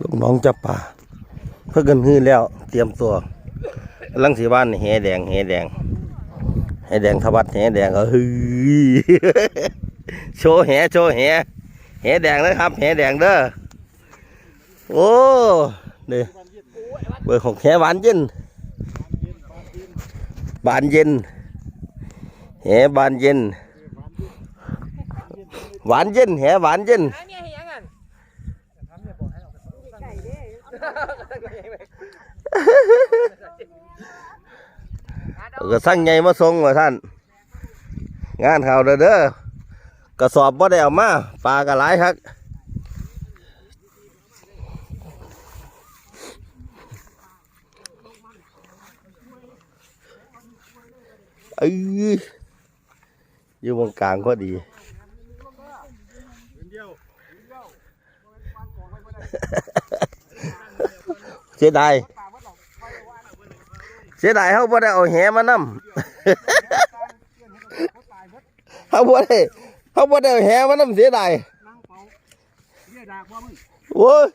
ลูกน้องจับป่าเพื่อกันฮื้อแล้ว เตรียมตัวลังสีบ้านแหแดงแหแดงแหแดงทวัดแหแดงก็ฮือโชว์แหโชว์แหแหแดงนะครับแหแดงเด้อโอ้นี่เบอร์ของแหหวานเย็นบานเย็นแหบานเย็นหวานเย็นแหหวานเย็น เอา ก็สั่งไงมาส่งว่าท่าน งานเขาเด้อเด้อกระสอบบ่าได้เอามาปลากระหลายครับเอ้ยอยู่วงกลางก็ดีเสียดาย สียดายเขาบ่ได้เอาแหมานำเขาบ่ได้เขาบ่ได้เอาแหมานำเสียดายโอ้ย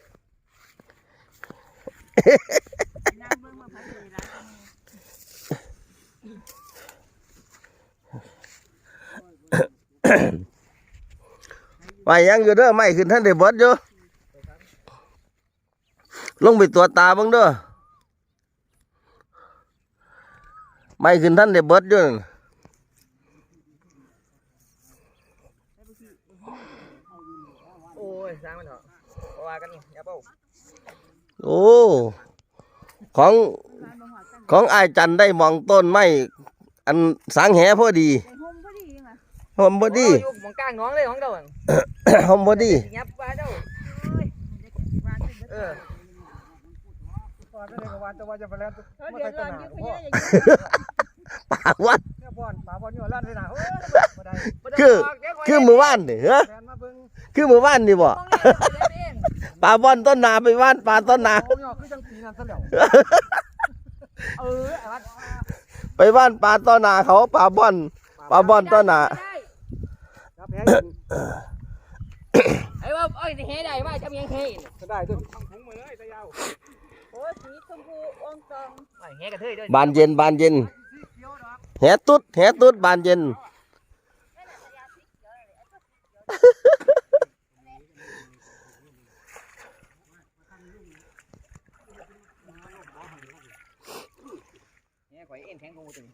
ไปยังอยู่เด้อไม่ขึ้นท่านได้เบิดอยู่ลงไปตัวตาบ้างเด้อ ไม่ขึ้นท่านได้เบิดอยู่นั่นโอ้ยสร้างมันเถอะเพราะว่ากันนี่อย่าเป้าโอ้ ของของอายจันได้มองต้นไม้อันสางแหพอดีไอ้ห่มพอดีมาหอมพอดีโยอยู่หมองกลางน้องเลยของเจ้าอะหอมพอดียับว่าเจ้าวางเป็นเออก่ อนไม่ได้ก็ว่าจะว่าจะไปแล้วเออเดือดร้อนอยู่คุณย่าอย่าปากวัดเนี่ยบอลป่าบอลอยู่ลั่นเลยนะเฮ้ยบ่ได้คือคือมือว่านนี่เหรอแฟนมาเบิ่งคือมือว่านนี่บ่มองเนี่ยเล่นเองปลาบอนต้นนาไปว่านปลาต้นนาโอ้ยคือจังปีนั้นซะแล้วเออไปว่านปลาต้นนาเขาปลาบอนปลาบอนต้นนาได้บแพ้กินไอ้ว่าเอ้ยเฮได้ว่าจำยังเฮอีกก็ได้ด้วยทำถุงมือเลยตะยาว บานเย็นบานเย็นสีเขียวดอกแหตุ๊ดแหตุ๊ดบานเย็นเฮข่อยเอ็นแข็งกูตัว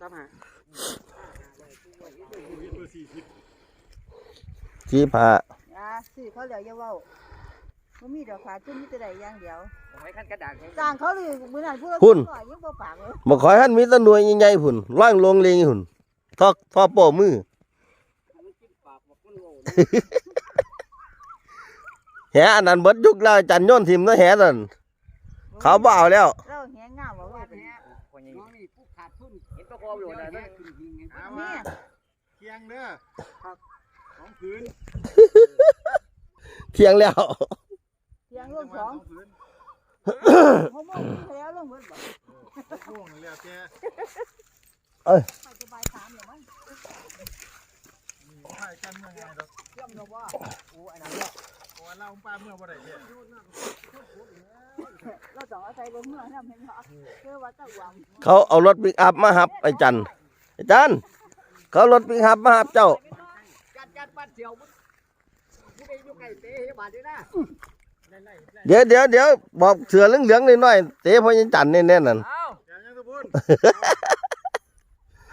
ซ้ำหาชี้ผ้าอ่าสื่อเขาเหลียวอย่าเว้าบ่มีดอกขาดจุ่มมีแต่ใดอย่างเดียวผมให้ขั้นกระดาษสร้างเขาเลยมื้อนั้นผู้ละร้อยยังบ่ปากเลยบ่ขอยหันมีแตะหน่วยใหญ่ๆหุ่นว่างลงเลงหุ่นทอกทอโป้มือแหอันนั้นเบิดยุคแล้วจันโยนทิมเนาะแหนั่นเขาบ่เอาแล้ว เราแหงงามบ่เว้ยเป็นคนยังน้องนี่ผู้ขา ดทุนเห็นตัวคออยู่นะนี่เคียงเด้อครับของผืนเที่ยงแล้วเสียงลงสองผืนห่มบ่มีแล้วลงเบิดบ่ล่วงแล้วแกไปสบายสามเลยมั้งถ่ายกันเมื่อไงดอกย่อมเนาะว่าโอ้อันนั้นเนาะโอ้อันเราป้าเมื่อบ่ได้เนี่ย เราต้องเอาใส่บนเมื่อนำเห็นบ่คือว่าตะหวังเขาเอารถปิกอัพมาหับไอ้จันไอ้จันเขาเอารถปิกอัพมาหับเจ้า จัดจัดปัดเสียวผู้ใดอยู่ไก่เตะบาดด้วยนะเดี๋ยวเดี๋ยวเดี๋ยวบอกเสือเหลืองๆหน่อยๆเตะพอยังจันแน่ๆนั่น เอ้าเดี๋ยวยังตะบุญ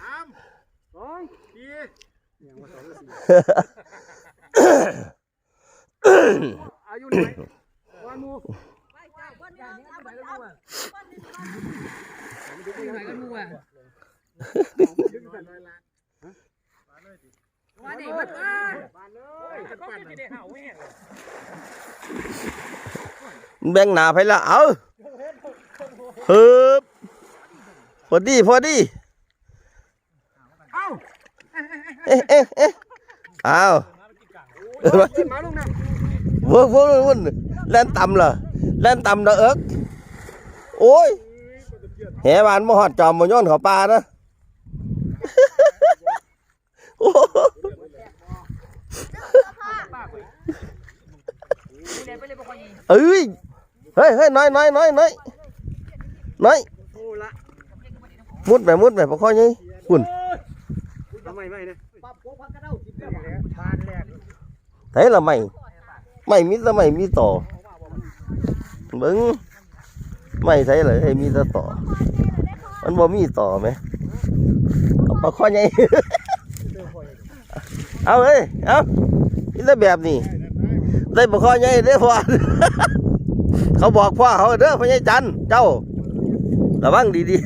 สามสองสี่ยังว่าสองสี่อายุไหนวันมูไปจ้าวันนี้เอาไปเอาอยู่ไหนกันมึง ว่านี่มันเอ้ยบ้านเลโอ้ยยเขาจะได้เห่าแม่งแบ่งหนาไปละเอาเฮึบพอดีพอดีเอ้าเอ๊ะเอ๊ะเอ๊ะเอามาลงน้วุ่นวุ่นวุ่นแล่นต่ำเหรอ แล่นต่ำเด้อเอิกโอ้ยำแหบานบ่ฮอดจอมบ่โย้อนเขาปลานะเอ้ยเฮ้ยเฮ้ยน้อยน้อยน้อยน้อยน้อยมุดไปมุดไปบ่ค่อยยังคุณไมไม่นะเด้าสิบเด้อทานละไม่ไม่มีแต่ไม่มีต่อ เบิ่งไม่ไถเลยให้มีแต่ต่อ มันบ่มีต่อไหมเอาปลาข้อใหญ่เอาเอ้ยเอานี่แต่แบบนี้ ได้ปลาข้อใหญ่เด้พอเขาบอกพ่อเขาเด้อพ่อใหญ่จันเจ้าระวังดีๆ